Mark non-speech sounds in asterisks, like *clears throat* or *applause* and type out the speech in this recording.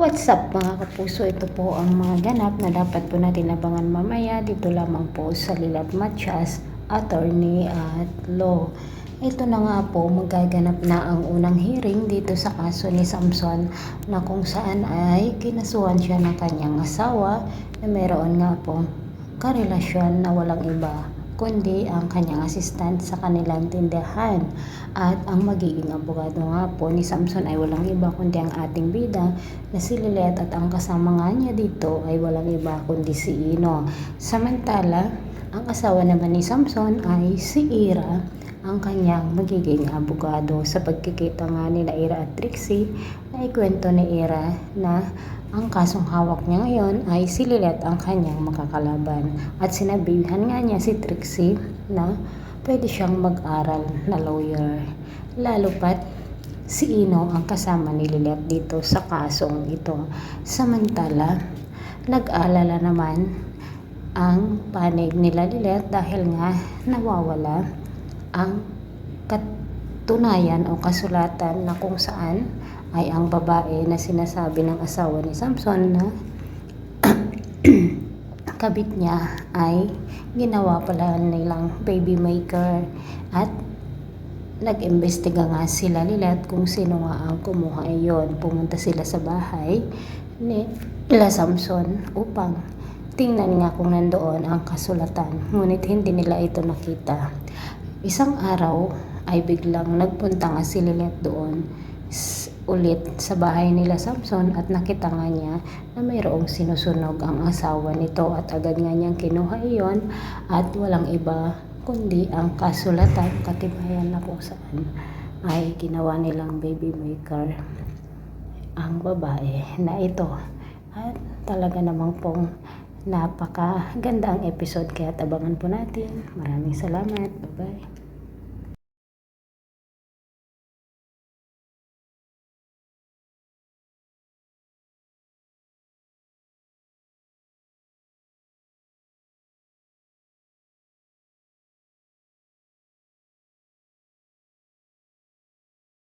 What's up mga kapuso? Ito po ang mga ganap na dapat po natin abangan mamaya dito lamang po sa Lilat Matias, Attorney at Law. Ito na nga po, magaganap na ang unang hearing dito sa kaso ni Samson na kung saan ay kinasuhan siya ng kanyang asawa na meron nga po karelasyon na walang iba kundi ang kanyang assistant sa kanilang tindahan. At ang magiging abogado nga po ni Samson ay walang iba kundi ang ating bida na si Lilet at ang kasama nga niya dito ay walang iba kundi si Ino. Samantala, ang asawa naman ni Samson ay si Ira ang kanyang magiging abogado. Sa pagkikita nga nila Ira at Trixie na ikwento ni Ira na ang kasong hawak niya ngayon ay si Lilet ang kanyang makakalaban. At sinabihan nga niya si Trixie na pwede siyang mag-aral na lawyer. Lalo pat si Ino ang kasama ni Lilet dito sa kasong ito. Samantala nag-alala naman ang panig nila Lilet dahil nga nawawala ang katunayan o kasulatan na kung saan ay ang babae na sinasabi ng asawa ni Samson na *clears throat* kabit niya ay ginawa pala nilang baby maker at nag-imbestiga nga sila Lilet kung sino nga ang kumuha iyon. Pumunta sila sa bahay ni La Samson upang tingnan nga kung nandoon ang kasulatan. Ngunit hindi nila ito nakita. Isang araw ay biglang nagpunta nga si Lilet doon ulit sa bahay nila Samson at nakita nga niya na mayroong sinusunog ang asawa nito at agad nga niyang kinuha iyon at walang iba kundi ang kasulatan katibayan na kung saan ay ginawa nilang baby maker ang babae na ito. At talaga namang pong napaka ganda ang episode kaya abangan po natin. Maraming salamat. Bye bye